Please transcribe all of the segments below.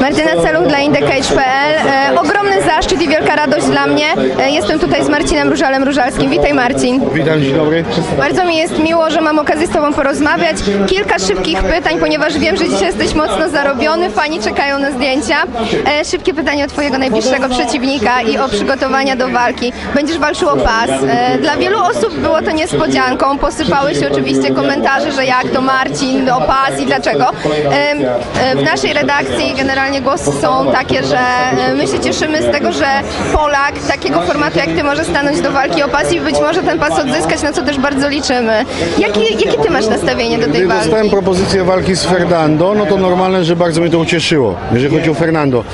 Martyna Celuch dla Indecage.pl. E, ogromny zaszczyt i wielka radość dla mnie. E, jestem tutaj z Marcinem Różalem Różalskim. Witaj Marcin. Witam, dzień dobry. Bardzo mi jest miło, że mam okazję z Tobą porozmawiać. Kilka szybkich pytań, ponieważ wiem, że dzisiaj jesteś mocno zarobiony. Fani czekają na zdjęcia. E, szybkie pytanie o Twojego najbliższego przeciwnika i o przygotowania do walki. Będziesz walczył o pas. E, dla wielu osób było to niespodzianką. Posypały się oczywiście komentarze, że jak to Marcin, o pas i dlaczego. E, e, w naszej redakcji generalnie głosy są takie, że e, my się cieszymy z tego, że Polak takiego formatu jak Ty może stanąć do walki o pas i być może ten pas odzyskać, na co też bardzo liczymy. Jakie, jakie Ty masz nastawienie do tej Gdy walki? dostałem propozycję walki z Fernando, no to normalne, że bardzo mnie to ucieszyło, jeżeli chodzi o Fernando.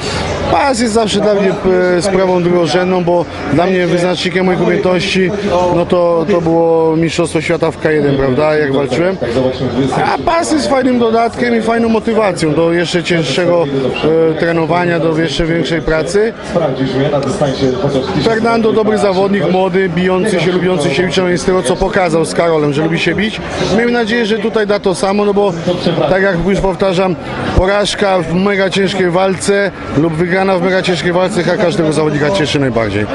Pas jest zawsze dla mnie e, sprawą drugorzędną, bo dla mnie wyznacznikiem mojej umiejętności, no to, to było Mistrzostwo Świata w K1, prawda, jak walczyłem. A pas jest fajnym dodatkiem i fajną motywacją do jeszcze cięższego trenowania, do jeszcze większej pracy. Fernando dobry zawodnik, młody, bijący się, lubiący się bić, przynajmniej z tego co pokazał z Karolem, że lubi się bić. Miejmy nadzieję, że tutaj da to samo, no bo tak jak już powtarzam, porażka w mega ciężkiej walce lub wygrana w mega ciężkiej walce chyba każdego zawodnika cieszy najbardziej.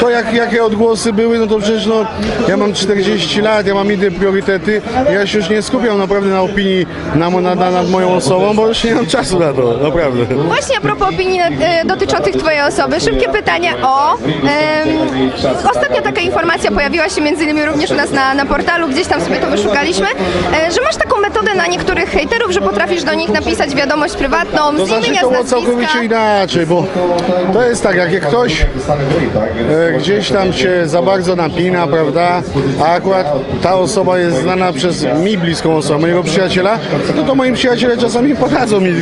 To jak, jakie odgłosy były, no to przecież no, ja mam 40 lat, ja mam inne priorytety, ja się już nie skupiam naprawdę na opinii na, na, na, nad moją osobą, bo już nie mam czasu na to, naprawdę. Właśnie a propos opinii e, dotyczących Twojej osoby, szybkie pytanie o... em, ostatnio taka informacja pojawiła się między innymi również u nas na, na portalu, gdzieś tam sobie to wyszukaliśmy, e, że masz taką metodę na niektórych hejterów, że potrafisz do nich napisać wiadomość prywatną To z znaczy imienia, to z było nazwiska. całkowicie inaczej, bo to jest tak, jak ktoś e, gdzieś tam się za bardzo napina, prawda, a akurat ta osoba jest znana przez mi bliską osobę, mojego przyjaciela, no to moi przyjaciele czasami podadzą mi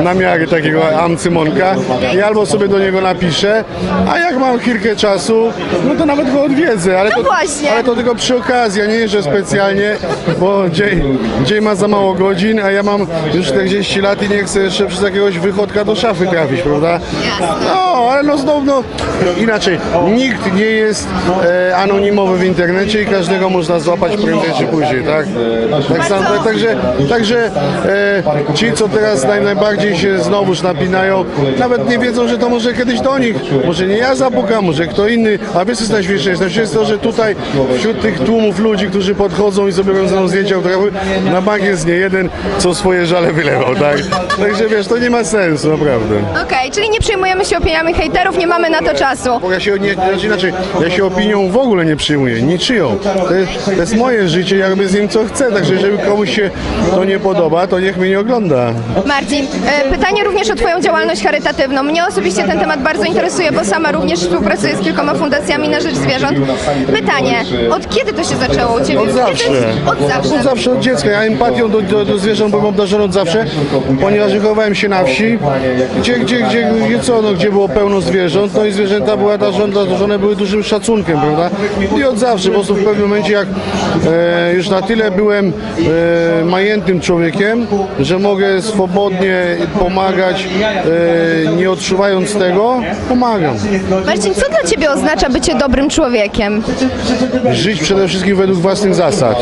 na miarę takiego amcymonka i albo sobie do niego napiszę, a jak mam chwilkę czasu, no to nawet go odwiedzę, ale, No to, właśnie. ale to tylko przy okazji, a nie że specjalnie, bo dzień, dzień ma za mało godzin, a ja mam już 40 lat i nie chcę jeszcze przez jakiegoś wychodka do szafy trafić, prawda? No, ale no znowu, no, inaczej, nikt nie jest e, anonimowy w internecie i każdego można złapać prędzej czy później, tak? Tak samo, tak, także, także e, ci, co teraz naj, najbardziej się znowuż napinają, nawet nie wiedzą, że to może kiedyś do nich, może nie ja zapukam, może kto inny, a wiesz co jest? Najśmieszniejsze jest to, że tutaj wśród tych tłumów ludzi, którzy podchodzą i sobie robią ze mną zdjęcia autografowe, na bank jest nie jeden, co swoje żale wylewał, tak? Także wiesz, to nie ma sensu, naprawdę. Okej, czyli nie przejmujemy się opiniami hejterów, nie mamy na to czasu. Bo ja się nie, znaczy inaczej, ja się opinią w ogóle nie przyjmuję, niczyją. To jest, to jest moje życie, ja robię z nim co chcę, także jeżeli komuś się to nie podoba, to niech mnie nie ogląda. Marcin, e, pytanie również o Twoją działalność charytatywną. Mnie osobiście ten temat bardzo interesuje, bo sama również współpracuję z kilkoma fundacjami na rzecz zwierząt. Pytanie, od kiedy to się zaczęło u Ciebie? Od zawsze. Od zawsze. Od zawsze, od dziecka. Ja empatią do, do, do zwierząt byłem obdarzony od zawsze, ponieważ wychowałem się na wsi, gdzie, gdzie, gdzie, gdzie co, no, gdzie było pełno zwierząt, no i zwierzęta były darzone, darzone były dużym szacunkiem, prawda? I od zawsze, po prostu w pewnym momencie, jak e, już na tyle byłem e, majętnym człowiekiem, że mogę swobodnie pomagać, nie odczuwając tego, pomagam. Marcin, co dla Ciebie oznacza bycie dobrym człowiekiem? Żyć przede wszystkim według własnych zasad.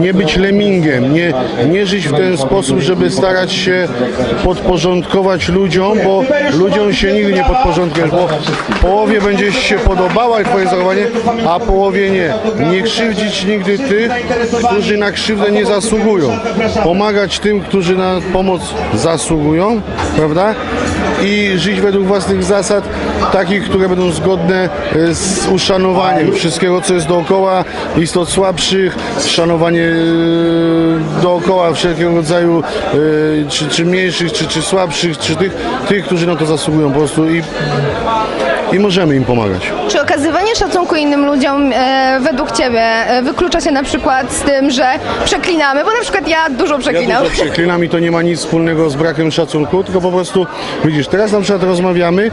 Nie być lemingiem, nie, nie żyć w ten sposób, żeby starać się podporządkować ludziom, bo ludziom się nigdy nie podporządkujesz, bo połowie będzie się podobała twoje zachowanie, a połowie nie. Nie krzywdzić nigdy tych, którzy na krzywdę nie zasługują. Pomagać tym, którzy na pomoc zasługują, prawda? I żyć według własnych zasad, takich, które będą zgodne e, z uszanowaniem wszystkiego, co jest dookoła, istot słabszych, szanowanie e, dookoła wszelkiego rodzaju, e, czy, czy mniejszych, czy, czy słabszych, czy tych, tych, którzy na to zasługują po prostu i, i możemy im pomagać. Okazywanie szacunku innym ludziom e, według Ciebie e, wyklucza się na przykład z tym, że przeklinamy? Bo na przykład ja dużo Ja przeklinam. dużo przeklinam i to nie ma nic wspólnego z brakiem szacunku, tylko po prostu, widzisz, teraz na przykład rozmawiamy,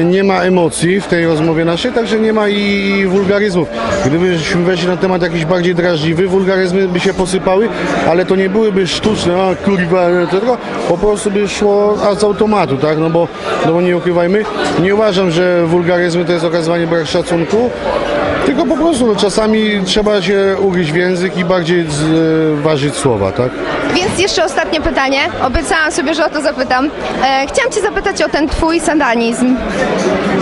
e, nie ma emocji w tej rozmowie naszej, także nie ma i wulgaryzmów. Gdybyśmy weszli na temat jakiś bardziej drażliwy, wulgaryzmy by się posypały, ale to nie byłyby sztuczne, a kurwa, tylko po prostu by szło z automatu, tak, no bo, no bo nie ukrywajmy, nie uważam, że wulgaryzmy to jest okazywanie brak szacunku, Tylko po prostu no, czasami trzeba się ugryźć w język i bardziej zważyć słowa, tak? Więc jeszcze ostatnie pytanie. Obiecałam sobie, że o to zapytam. E, chciałam Cię zapytać o ten Twój satanizm.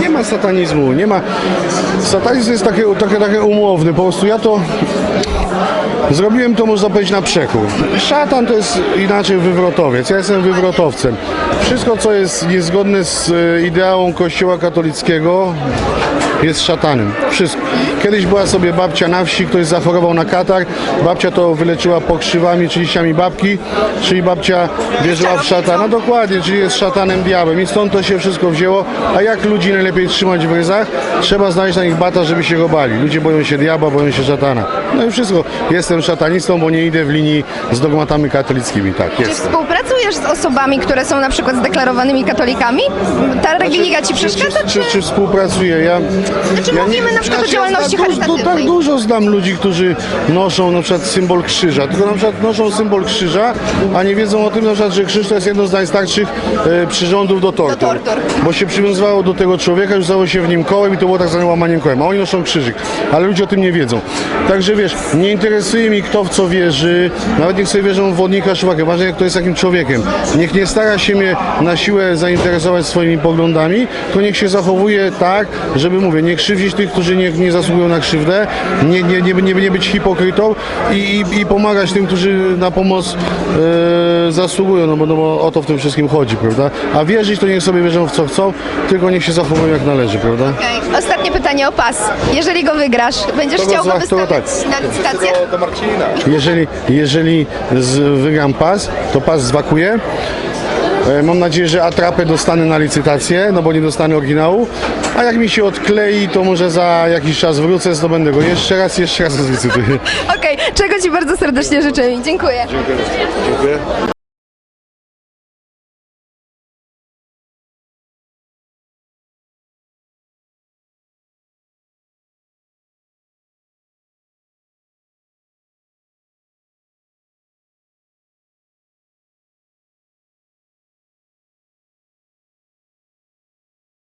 Nie ma satanizmu, nie ma. Satanizm jest takie, trochę takie umowny. Po prostu ja to zrobiłem to można powiedzieć na przekór. Szatan to jest inaczej wywrotowiec. Ja jestem wywrotowcem. Wszystko, co jest niezgodne z e, ideałą Kościoła katolickiego, jest szatanem. Wszystko. Kiedyś była sobie babcia na wsi, ktoś zachorował na katar. Babcia to wyleczyła pokrzywami czy liściami babki, czyli babcia wierzyła w szatana. Dokładnie, czyli jest szatanem diabłem. I stąd to się wszystko wzięło. A jak ludzi najlepiej trzymać w ryzach? Trzeba znaleźć na nich bata, żeby się go bali. Ludzie boją się diabła, boją się szatana. No i wszystko. Jestem szatanistą, bo nie idę w linii z dogmatami katolickimi. Tak, Czy jestem. współpracujesz z osobami, które są na przykład zdeklarowanymi katolikami? Ta religia Ci przeszkadza? Czy, czy, czy współpracuję? Ja, Znaczy mówimy na przykład o działalności ja du- du- charytatywnej. Tak dużo znam ludzi, którzy noszą na przykład symbol krzyża, tylko na przykład noszą symbol krzyża, a nie wiedzą o tym na przykład, że krzyż to jest jedno z najstarszych e, przyrządów do tortur. Do tortur. Bo się przywiązywało do tego człowieka, rzucało się w nim kołem i to było tak zwane łamanie kołem, a oni noszą krzyżyk, ale ludzie o tym nie wiedzą. Także wiesz, nie interesuje mi kto w co wierzy, nawet niech sobie wierzą w wodnika Szuwakę, ważne kto jest takim człowiekiem. Niech nie stara się mnie na siłę zainteresować swoimi poglądami, to niech się zachowuje tak, żeby mówię, nie krzywdzić tych, którzy nie, nie zasługują na krzywdę, nie, nie, nie, nie, nie być hipokrytą i, i, i pomagać tym, którzy na pomoc e, zasługują, no bo, no bo o to w tym wszystkim chodzi, prawda? A wierzyć to niech sobie wierzą w co chcą, tylko niech się zachowują jak należy, prawda? Ostatnie pytanie o pas. Jeżeli go wygrasz, będziesz To go chciał go to go wystawić tak. na licytację? Marcina. Jeżeli, jeżeli z, wygram pas, to pas zwakuję. E, Mam nadzieję, że atrapę dostanę na licytację, no bo nie dostanę oryginału. A jak mi się odklei, to może za jakiś czas wrócę, zdobędę go jeszcze raz, jeszcze raz zlicytuję. Okej, czego Ci bardzo serdecznie życzę i dziękuję. Dziękuję.